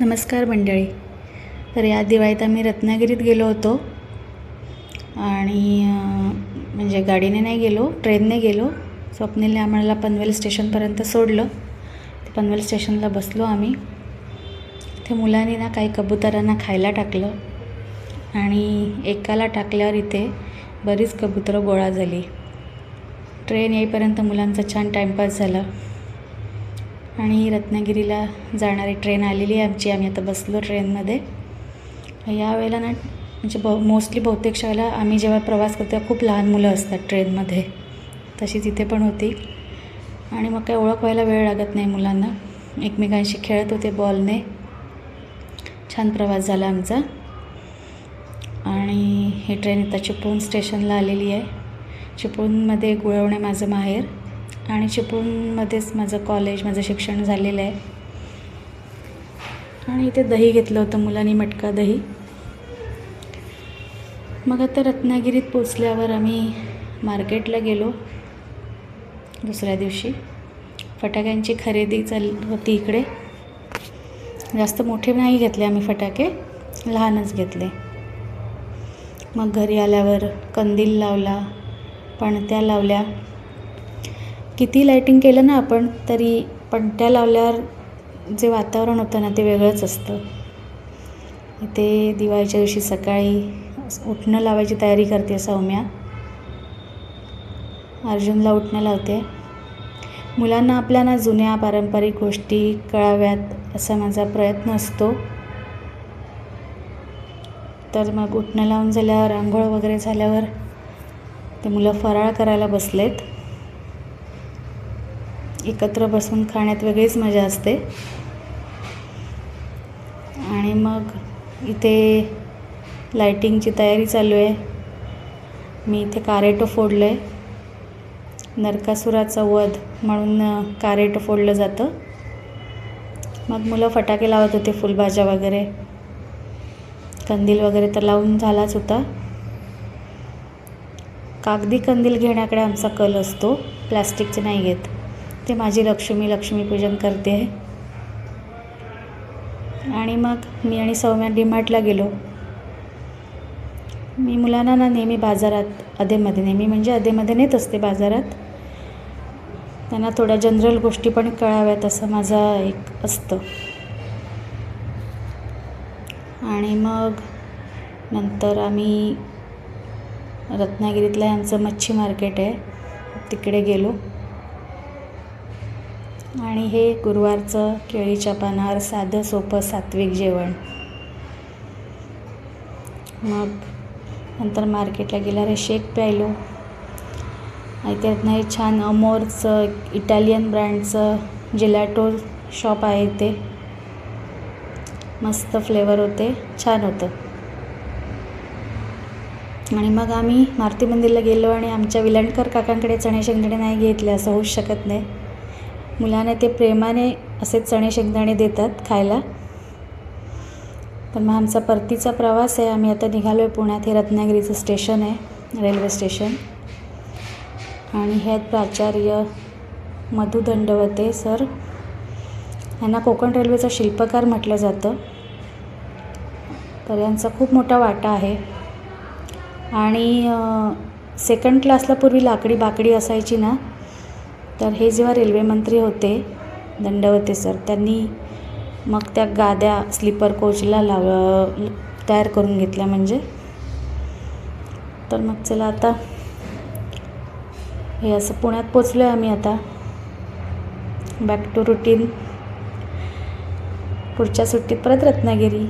नमस्कार मंडळी. तर या दिवाळीत आम्ही रत्नागिरीत गेलो होतो. आणि म्हणजे गाडीने नाही गेलो ट्रेनने गेलो. स्वप्नीलने आम्हाला पनवेल स्टेशनपर्यंत सोडलं. ते पनवेल स्टेशनला बसलो आम्ही. ते मुलांनी ना काही कबुतरांना खायला टाकलं. आणि एकाला टाकल्यावर इथे बरीच कबुतरं गोळा झाली. ट्रेन येईपर्यंत मुलांचा छान टाईमपास झाला. आणि रत्नागिरीला जाणारी ट्रेन आलेली आहे आमची. आम्ही आता बसलो ट्रेनमध्ये. यावेळेला ना म्हणजे ब मोस्टली बहुतेक शाळेला आम्ही जेव्हा प्रवास करतो तेव्हा खूप लहान मुलं असतात ट्रेनमध्ये. तशी तिथे पण होती. आणि मग काही ओळख व्हायला वेळ लागत नाही मुलांना. एकमेकांशी खेळत होते बॉलने. छान प्रवास झाला आमचा. आणि ही ट्रेन आता चिपळूण स्टेशनला आलेली आहे. चिपळूणमध्ये गुळवणे माझं माहेर. आणि चिपळूणमध्येच माझं कॉलेज माझं शिक्षण झालेलं आहे. आणि इथे दही घेतलं होतं मुलांनी मटका दही. मग आता रत्नागिरीत पोचल्यावर आम्ही मार्केटला गेलो. दुसऱ्या दिवशी. फटाक्यांची खरेदी चाल होती इकडे. जास्त मोठे नाही घेतले आम्ही फटाके लहानच घेतले. मग घरी आल्यावर कंदील लावला पणत्या लावल्या. किती लाईटिंग केलं ना आपण तरी पणत्या लावल्यावर जे वातावरण होतं ना ते वेगळंच असतं. इथे दिवाळीच्या दिवशी सकाळी उठणं लावायची तयारी करते सौम्या. अर्जुनला उठणं लावते. मुलांना आपल्या ना जुन्या पारंपरिक गोष्टी कळाव्यात असा माझा प्रयत्न असतो. तर मग उठणं लावून झाल्यावर आंघोळ वगैरे झाल्यावर ते मुलं फराळ करायला बसलेत. एकत्र बसून खाण्यात वेगळीच मजा असते. आणि मग इथे लायटिंगची तयारी चालू आहे. मी इथे कारेटो फोडलं आहे नरकासुराचा वध म्हणून कारेटो फोडलं जातं. मग मुलं फटाके लावत होते फुलभाज्या वगैरे. कंदील वगैरे तर लावून झालाच होता. कागदी कंदील घेण्याकडे आमचा कल असतो. प्लॅस्टिकचे नाही घेत. ते माझी लक्ष्मी लक्ष्मीपूजन करते. आणि मग मी आणि सौम्या डीमार्टला गेलो. मी मुलांना ना नेहमी बाजारात अधेमध्ये नेहमी म्हणजे अधेमध्ये नेत असते बाजारात. त्यांना थोड्या जनरल गोष्टी पण कळाव्यात असं माझा एक असतं. आणि मग नंतर आम्ही रत्नागिरीतलं आमचं मच्छी मार्केट आहे तिकडे गेलो. आणि हे गुरुवारचं केळीच्या पानावर साधं सोपं सात्विक जेवण. मग नंतर मार्केटला गेल्यावर शेक प्यायलो. आणि त्यातनं हे छान अमोरचं इटालियन ब्रँडचं जिलॅटो शॉप आहे ते. मस्त फ्लेवर होते छान होतं. आणि मग आम्ही मारुती मंदिरला गेलो आणि आमच्या विलणकर काकांकडे चणे शेंगणे नाही घेतले असं होऊच शकत नाही. मुलाने ते प्रेमाने असे चणे शेंगदाणे देतात खायला. पण मग आमचा परतीचा प्रवास आहे. आम्ही आता निघालो आहे पुण्यात. हे रत्नागिरीचं स्टेशन आहे. Railway station. आणि हे आहेत प्राचार्य मधु दंडवते सर. यांना कोकण रेल्वेचा शिल्पकार म्हटलं जातं. तर यांचा खूप मोठा वाटा आहे. आणि सेकंड क्लासला पूर्वी लाकडी बाकडी असायची ना तर हे जेव्हा रेल्वेमंत्री होते दंडवते सर त्यांनी मग त्या गाद्या स्लीपर कोचला लाव तयार करून घेतल्या म्हणजे? तर मग चला आता हे असं पुण्यात पोचलो आहे आम्ही आता. बॅक टू रुटीन पुढच्या सुट्टीत परत रत्नागिरी.